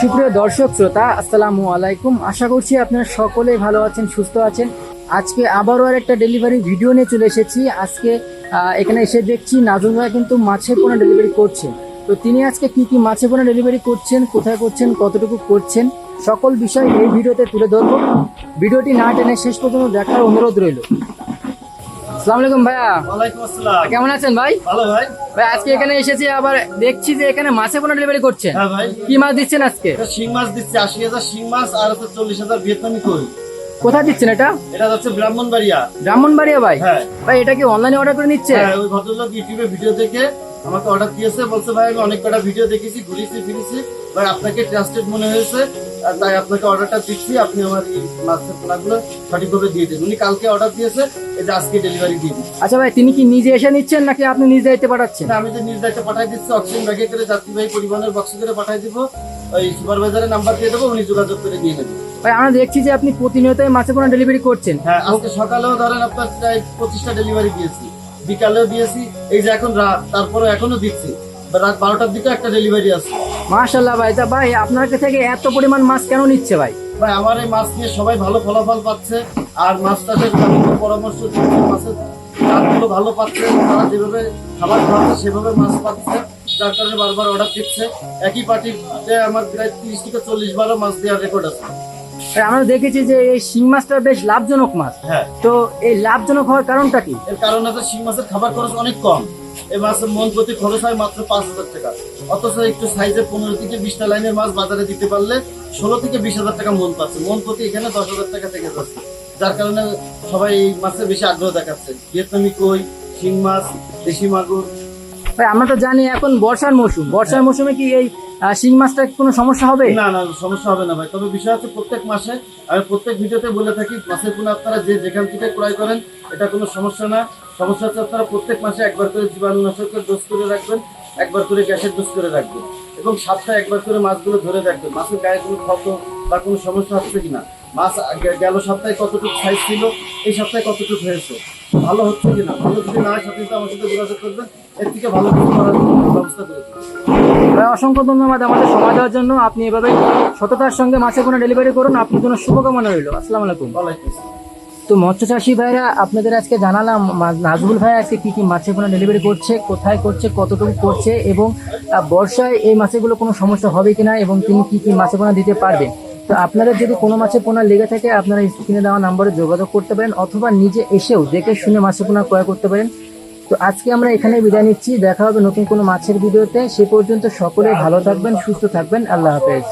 সুপ্রিয় দর্শক শ্রোতা, আসসালামু আলাইকুম। আশা করছি আপনারা সকলেই ভালো আছেন, সুস্থ আছেন। আজকে আবারও আর একটা ডেলিভারি ভিডিও নিয়ে চলে এসেছি। আজকে এখানে এসে দেখছি নাজুল ভাই কিন্তু মাছের পোনা ডেলিভারি করছেন। তো তিনি আজকে কি কি মাছের পোনা ডেলিভারি করছেন, কোথায় করছেন, কতটুকু করছেন, সকল বিষয় এই ভিডিওতে তুলে ধরবো। ভিডিওটি না টেনে শেষ পর্যন্ত দেখার অনুরোধ রইল। আসসালামু আলাইকুম ভাইয়া। ওয়ালাইকুম আসসালাম। কেমন আছেন ভাই? ভালো ভাই। ভাই আজকে এখানে এসেছি আবার দেখছি যে এখানে মাছের পোনা ডেলিভারি করছেন। হ্যাঁ ভাই। কি মাছ দিচ্ছেন আজকে? শিং মাছ দিচ্ছে আশি হাজার শিং মাছ আর হচ্ছে চল্লিশ হাজার ভিয়েতনামি কই। কোথায় দিচ্ছেন এটা? এটা যাচ্ছে ব্রাহ্মণবাড়িয়া। ব্রাহ্মণবাড়িয়া ভাই? হ্যাঁ। ভাই এটা কি অনলাইনে অর্ডার করে নিচ্ছে? হ্যাঁ ওই ভদ্রলোক ইউটিউবে ভিডিও দেখে আমাকে অর্ডার দিয়েছে বলছে ভাই আমি অনেক কটা ভিডিও দেখেছি ঘুরেছি ফিরেছি। ভাই আপনাকে ট্রাস্টেড মনে হয়েছে তাই আপনাকে অর্ডারটা দিচ্ছি আপনি আমার এই মাছের পোনাগুলো সঠিকভাবে দিয়ে দিন। উনি কালকে অর্ডার দিয়েছে এই যে আজকে ডেলিভারি দিয়ে দিন। আচ্ছা ভাই তিনি কি নিজে এসে নিচ্ছেন নাকি আপনি নিজে দায়িত্বে পাঠাচ্ছেন? আমি তো নিজ দায়িত্বে পাঠাই দিচ্ছি অক্সিজেন ব্যাগে করে যাত্রীবাহী পরিবহনের বক্সে করে পাঠাই দিব। ওই সুপারভাইজারের নাম্বার দিয়ে দেবো উনি যোগাযোগ করে নিয়ে নেবেন ভাই আমরা দেখছি যে আপনি প্রতিনিয়তই মাছের পোনা ডেলিভারি করছেন। হ্যাঁ আজকে সকালেও ধরেন আপনার প্রায় পঁচিশটা ডেলিভারি দিয়েছি বিকালেও দিয়েছি এই যে এখন রাত তারপরে এখনও দিচ্ছি। বা রাত বারোটার দিকে একটা ডেলিভারি আছে। মাশাল্লাহ ভাই তা ভাই আপনার কাছ থেকে এত পরিমাণ মাছ কেন নিচ্ছে ভাই? ভাই আমার এই মাছ নিয়ে সবাই ভালো ফলাফল পাচ্ছে আর মাছ চাষের পরামর্শ দিচ্ছি মাছের জাতগুলো ভালো পাচ্ছে তারা যেভাবে খাবার খাওয়াচ্ছে সেভাবে মাছ পাচ্ছে যার কারণে বারবার অর্ডার দিচ্ছে। একই পার্টিতে আমার প্রায় তিরিশ থেকে চল্লিশ বারো মাছ দেওয়ার রেকর্ড আছে। আমরা দেখেছি যে এই শিং মাছটা বেশ লাভজনক মাছ। হ্যাঁ। তো এই লাভজনক হওয়ার কারণটা কি? এর কারণ হচ্ছে শিং মাছের খাবার খরচ অনেক কম। এই মাছের মন প্রতি খরচ হয় মাত্র পাঁচ হাজার টাকা। অথচ একটু সাইজে পনেরো থেকে বিশটা লাইনের মাছ বাজারে দিতে পারলে ষোলো থেকে বিশ হাজার টাকা মন পাচ্ছে। মন প্রতি এখানে দশ হাজার টাকা থেকে যাচ্ছে। যার কারণে সবাই এই মাছের বেশি আগ্রহ দেখাচ্ছে। ভিয়েতনামি কই শিং মাছ দেশি মাগুর। আমরা তো জানি এখন বর্ষার মৌসুম। বর্ষার মৌসুমে কি এই শিং মাছটা কোনো সমস্যা হবে? না না সমস্যা হবে না ভাই। তবে বিষয় হচ্ছে প্রত্যেক মাসে আমি প্রত্যেক ভিডিওতে বলে থাকি মাছের পোনা আপনারা যে যেখান থেকে ক্রয় করেন এটা কোনো সমস্যা না। সমস্যা হচ্ছে আপনারা প্রত্যেক মাসে একবার করে জীবাণুনাশকের ডোজ করে রাখবেন একবার করে গ্যাসের ডোজ করে রাখবেন এবং সপ্তাহে একবার করে মাছগুলো ধরে রাখবেন। মাছের গায়ে কোনো ক্ষত বা কোনো সমস্যা হচ্ছে কিনা? মাছ গেল সপ্তাহে কতটুকু সাইজ ছিল? এই সপ্তাহে কতটুকু হয়েছে? ভালো হচ্ছে কিনা? ভালো যদি না হয় সাথে আমার সাথে যোগাযোগ করবেন। এর থেকে ভালো কিছু করার ব্যবস্থা করে অসংখ্য ধন্যবাদ আমাদের সময় দেওয়ার জন্য। আপনি এভাবে সততার সঙ্গে মাছের কোনো ডেলিভারি করুন। আপনার জন্য শুভকামনা রইল। আসসালামু আলাইকুম। ওয়ালাইকুম আসসালাম। তো মৎস্য চাষি ভাইরা আপনাদের আজকে জানালাম নাজবুল ভাই আজকে কী কী মাছের পোনা ডেলিভারি করছে, কোথায় করছে, কতটুকু করছে এবং বর্ষায় এই মাছেগুলো কোনো সমস্যা হবে কি না এবং তিনি কী কী মাছের পোনা দিতে পারবেন? তো আপনাদের যদি কোনো মাছের পোনা লেগে থাকে, আপনারা স্ক্রিনে দেওয়া নম্বরে যোগাযোগ করতে পারেন অথবা নিজে এসেও দেখে শুনে মাছের পোনা ক্রয় করতে পারেন। তো আজকে আমরা এখানে বিদায় নিচ্ছি। দেখা হবে নতুন কোনো মাছের ভিডিওতে। সে পর্যন্ত সকলে ভালো থাকবেন, সুস্থ থাকবেন। আল্লাহ হাফেজ।